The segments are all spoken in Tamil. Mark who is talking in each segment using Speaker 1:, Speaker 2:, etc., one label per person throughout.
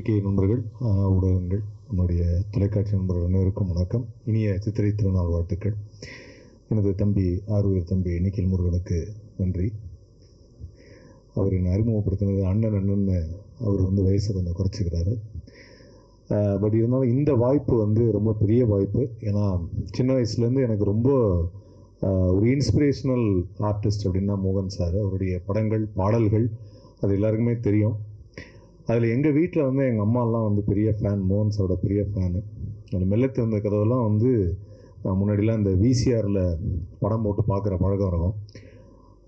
Speaker 1: பத்திரிகை நண்பர்கள் ஊடகங்கள் நம்முடைய தொலைக்காட்சி நண்பர்கள் அனைவருக்கும் வணக்கம். இனிய சித்திரை திருநாள் வாழ்த்துக்கள். எனது தம்பி ஆறுயிர் தம்பி நிக்கில் முருகனுக்கு நன்றி. அவர் என்னை அறிமுகப்படுத்தினது அண்ணன் அண்ணன்னு அவர் வந்து வயசை கொஞ்சம் குறைச்சிக்கிறாரு. பட் இருந்தாலும் இந்த வாய்ப்பு வந்து ரொம்ப பெரிய வாய்ப்பு. ஏன்னா சின்ன வயசுலேருந்து எனக்கு ரொம்ப ஒரு இன்ஸ்பிரேஷனல் ஆர்டிஸ்ட் அப்படின்னா மோகன் சார். அவருடைய படங்கள் பாடல்கள் அது எல்லாருக்குமே தெரியும். அதில் எங்கள் வீட்டில் வந்து எங்கள் அம்மாலாம் வந்து பெரிய ஃபேன் மோகன் சாரோட பெரிய ஃபேனு அந்த மெல்லத்து வந்த கதவெல்லாம் வந்து முன்னாடிலாம் இந்த விசிஆரில் படம் போட்டு பார்க்குற பழக்கம் இருக்கும்.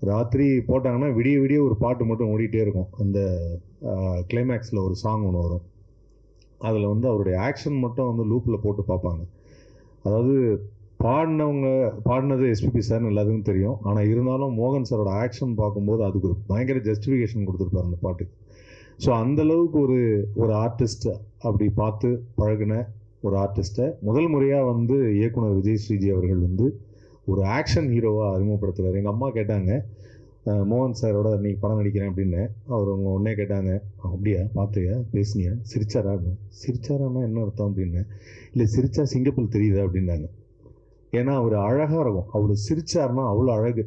Speaker 1: ராத்திரி போட்டாங்கன்னா விடிய விடிய ஒரு பாட்டு மட்டும் ஓடிட்டே இருக்கும். அந்த கிளைமேக்ஸில் ஒரு சாங் ஒன்று வரும். அதில் வந்து அவருடைய ஆக்ஷன் மட்டும் வந்து லூப்பில் போட்டு பார்ப்பாங்க. அதாவது பாடினவங்க பாடினது எஸ்பிபி சார்னு எல்லாத்துக்கும் தெரியும். ஆனால் இருந்தாலும் மோகன் சாரோட ஆக்ஷன் பார்க்கும்போது அதுக்கு ஒரு பயங்கர ஜஸ்டிஃபிகேஷன் கொடுத்துருப்பார் அந்த பாட்டுக்கு. ஸோ அந்தளவுக்கு ஒரு ஒரு ஆர்டிஸ்ட் அப்படி பார்த்து பழகின ஒரு ஆர்டிஸ்ட்டை முதல் முறையாக வந்து இயக்குனர் விஜய் ஸ்ரீஜி அவர்கள் வந்து ஒரு ஆக்ஷன் ஹீரோவாக அறிமுகப்படுத்துகிறார் எங்கள் அம்மா கேட்டாங்க மோகன் சாரோட இன்னைக்கு படம் நடிக்கிறேன் அப்படின்னு. அவர் அவங்க உடனே கேட்டாங்க அப்படியா பார்த்தியா பேசுனியா? சிரிச்சாரா? சிரிச்சாரான்னா என்ன அர்த்தம் அப்படின்னு. இல்லை சிரிச்சா சிங்கப்பூர் தெரியுதா? அப்படின்னாங்க. ஏன்னா அவர் அழகாக இருக்கும். அவர் சிரிச்சார்னா அவ்வளோ அழகு.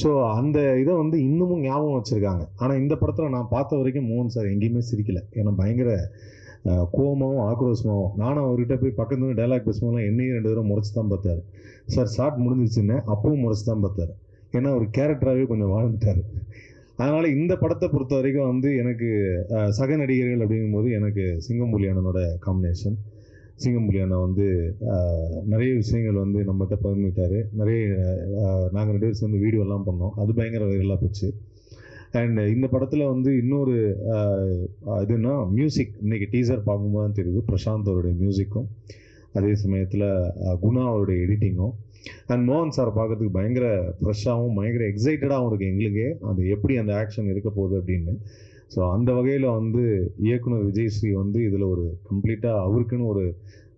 Speaker 1: ஸோ அந்த இதை வந்து இன்னமும் ஞாபகம் வச்சுருக்காங்க. ஆனால் இந்த படத்தில் நான் பார்த்த வரைக்கும் மோகன் சார் எங்கேயுமே சிரிக்கலை. ஏன்னா பயங்கர கோமாவும் ஆக்ரோஷமாகவும் நானும் அவர்கிட்ட போய் பக்கத்துல டைலாக் பேசும்போதெல்லாம் என்னையும் ரெண்டு தடவை முறைச்சி தான் பார்த்தாரு. சார் ஷார்ட் முடிஞ்சிருச்சுன்னு அப்பவும் முறைச்சி தான் பார்த்தாரு. ஏன்னா அவர் கேரக்டராகவே கொஞ்சம் வாழ்ந்துட்டார். அதனால் இந்த படத்தை பொறுத்த வரைக்கும் வந்து எனக்கு சக நடிகர்கள் அப்படிங்கும்போது எனக்கு சிங்கம்புலி அண்ணனோட காம்பினேஷன் சிங்கம்புலி அண்ணன் வந்து நிறைய விஷயங்கள் வந்து நம்மகிட்ட பகிர்ந்துட்டார் நிறைய நாங்கள் ரெண்டு பேரும் சேர்ந்து வீடியோலாம் பண்ணோம். அது பயங்கர வைரலாக போச்சு. அண்ட் இந்த படத்தில் வந்து இன்னொரு இதுன்னா மியூசிக் இன்றைக்கி டீசர் பார்க்கும்போது தான் தெரியுது. பிரசாந்த் அவருடைய மியூசிக்கும் அதே சமயத்தில் குணா அவருடைய எடிட்டிங்கும் அண்ட் மோகன் சார் பார்க்கறதுக்கு பயங்கர ஃப்ரெஷ்ஷாகவும் பயங்கர எக்ஸைட்டடாகவும் இருக்குது எங்களுக்கே. அது எப்படி அந்த ஆக்ஷன் இருக்க போகுது அப்படின்னு. ஸோ அந்த வகையில் வந்து இயக்குனர் விஜய் ஸ்ரீ வந்து இதில் ஒரு கம்ப்ளீட்டாக அவருக்குன்னு ஒரு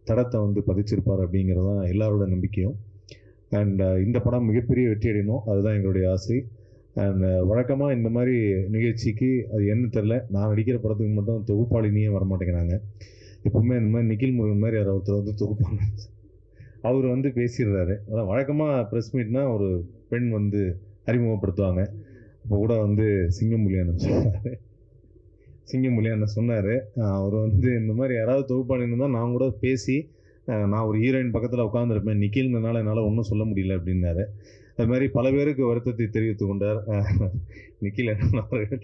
Speaker 1: தடத்தை வந்து பதிச்சிருப்பார் அப்படிங்கிறது தான் எல்லாரோட நம்பிக்கையும். அண்ட் uh, இந்த படம் மிகப்பெரிய வெற்றி அடையணும். அதுதான் எங்களுடைய ஆசை. அண்ட் uh, வழக்கமாக இந்த மாதிரி நிகழ்ச்சிக்கு அது என்ன தெரில நான் நடிக்கிற படத்துக்கு மட்டும் தொகுப்பாளினியே வரமாட்டேங்கிறாங்க. எப்பவுமே இந்த மாதிரி நிக்கில் முருகன் மாதிரி யாராவது ஒருத்தர் வந்து தொகுப்பாங்க. அவர் வந்து பேசிடுறாரு. அதான் வழக்கமாக ப்ரெஸ் மீட்னா ஒரு பெண் வந்து அறிமுகப்படுத்துவாங்க. இப்போ கூட வந்து சிங்கமொழி சொல்கிறாரு சிங்கமொழி அண்ணன் சொன்னார்? அவர் வந்து இந்த மாதிரி யாராவது தொகுப்பாளின்னு தான் நான் கூட பேசி நான் ஒரு ஹீரோயின் பக்கத்தில் உட்காந்துருப்பேன் நிக்கில்னால என்னால் ஒன்றும் சொல்ல முடியல அப்படின்னாரு. அது மாதிரி பல பேருக்கு வருத்தத்தை தெரிவித்து கொண்டார். நிக்கில் அவர்கள்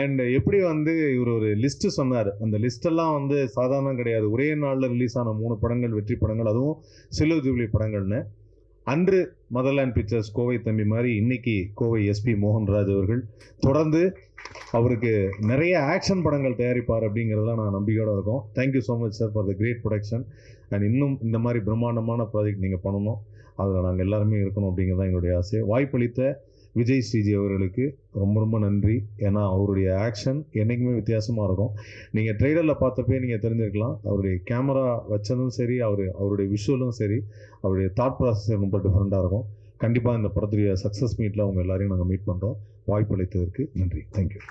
Speaker 1: அண்ட் எப்படி வந்து இவர் ஒரு லிஸ்ட்டு சொன்னார்? அந்த லிஸ்டெல்லாம் வந்து சாதாரணம் கிடையாது. ஒரே நாளில் ரிலீஸ் ஆன மூணு படங்கள் வெற்றி படங்கள் அதுவும் சில்லு ஜூப்ளி படங்கள்னு. அன்று மதர்லேண்ட் பிக்சர்ஸ் கோவை தம்பி மாதிரி இன்னைக்கு கோவை எஸ்பி மோகன்ராஜ் அவர்கள் தொடர்ந்து அவருக்கு நிறைய ஆக்ஷன் படங்கள் தயாரிப்பார் அப்படிங்கிறதுல நான் நம்பிக்கையோடு இருக்கோம். Thank you so much sir for the great production and இன்னும் இந்த மாதிரி பிரம்மாண்டமான ப்ராஜெக்ட் நீங்கள் பண்ணணும். அதில் நாங்கள் எல்லாருமே இருக்கணும் அப்படிங்கிறது தான் எங்களுடைய ஆசை. வாய்ப்பளித்த விஜய் ஸ்ரீஜி அவர்களுக்கு ரொம்ப ரொம்ப நன்றி. ஏன்னா அவருடைய ஆக்ஷன் என்றைக்குமே வித்தியாசமாக இருக்கும். நீங்கள் ட்ரெய்லரில் பார்த்தப்பே நீங்கள் தெரிஞ்சிருக்கலாம். அவருடைய கேமரா வச்சதும் சரி அவர் அவருடைய விஷுவலும் சரி அவருடைய தாட் ப்ராசஸ் ரொம்ப டிஃப்ரெண்ட்டாக இருக்கும். கண்டிப்பாக இந்த படத்துடைய சக்ஸஸ் மீட்டில் அவங்க எல்லாரையும் நாங்கள் மீட் பண்ணுறோம் வாய்ப்பளித்ததற்கு நன்றி. தேங்க்யூ